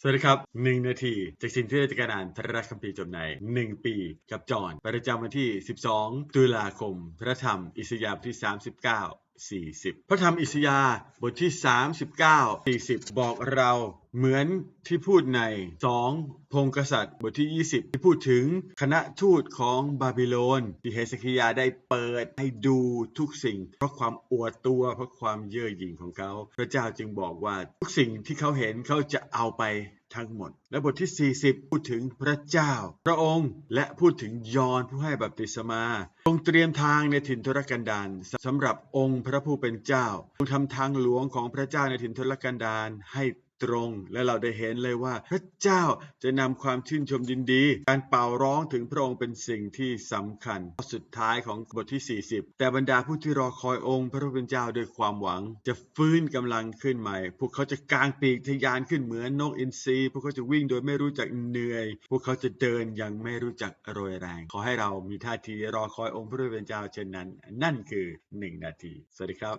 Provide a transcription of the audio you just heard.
สวัสดีครับ 1 นาที จากสิ่งที่เราจะการอ่านพระราชคัมภีร์จบใน 1 ปี กับจอห์นประจำวันที่ 12 ตุลาคม พระธรรมอิสยาห์บทที่ 39 40 พระธรรมอิสยาห์บทที่ 39 40 บอกเรา เหมือนที่พูดใน 2 พงศ์กษัตริย์บทที่ 20 ที่พูดถึงคณะทูตของบาบิโลน ที่เฮสคิยาได้เปิดให้ดูทุกสิ่ง เพราะความอวดตัวเพราะความเย่อหยิ่งของเขา พระเจ้าจึงบอกว่าทุกสิ่งที่เขาเห็นเขาจะเอาไปทั้งหมด และบทที่ 40 พูดถึงพระเจ้า พระองค์ และพูดถึงยอนผู้ให้บัพติศมาทรงเตรียมทางในถิ่นทุรกันดารสำหรับองค์พระผู้เป็นเจ้าทรงทำทางหลวงของพระเจ้าในถิ่นทุรกันดารให้ ตรง และเราได้เห็นเลยว่า พระเจ้าจะนำความชื่นชมยินดี การเป่าร้องถึงพระองค์เป็นสิ่งที่สำคัญข้อสุดท้ายของบทที่ 40 แต่บรรดาผู้ที่รอคอยองค์พระผู้เป็นเจ้าด้วยความหวัง จะฟื้นกำลังขึ้นใหม่ พวกเขาจะกางปีกทะยานขึ้นเหมือนนกอินทรีพวกเขาจะวิ่งโดยไม่รู้จักเหนื่อย พวกเขาจะเดินอย่างไม่รู้จักโรยแรง ขอให้เรามีท่าทีรอคอยองค์พระผู้เป็นเจ้าเช่นนั้น นั่นคือ 1 นาที สวัสดีครับ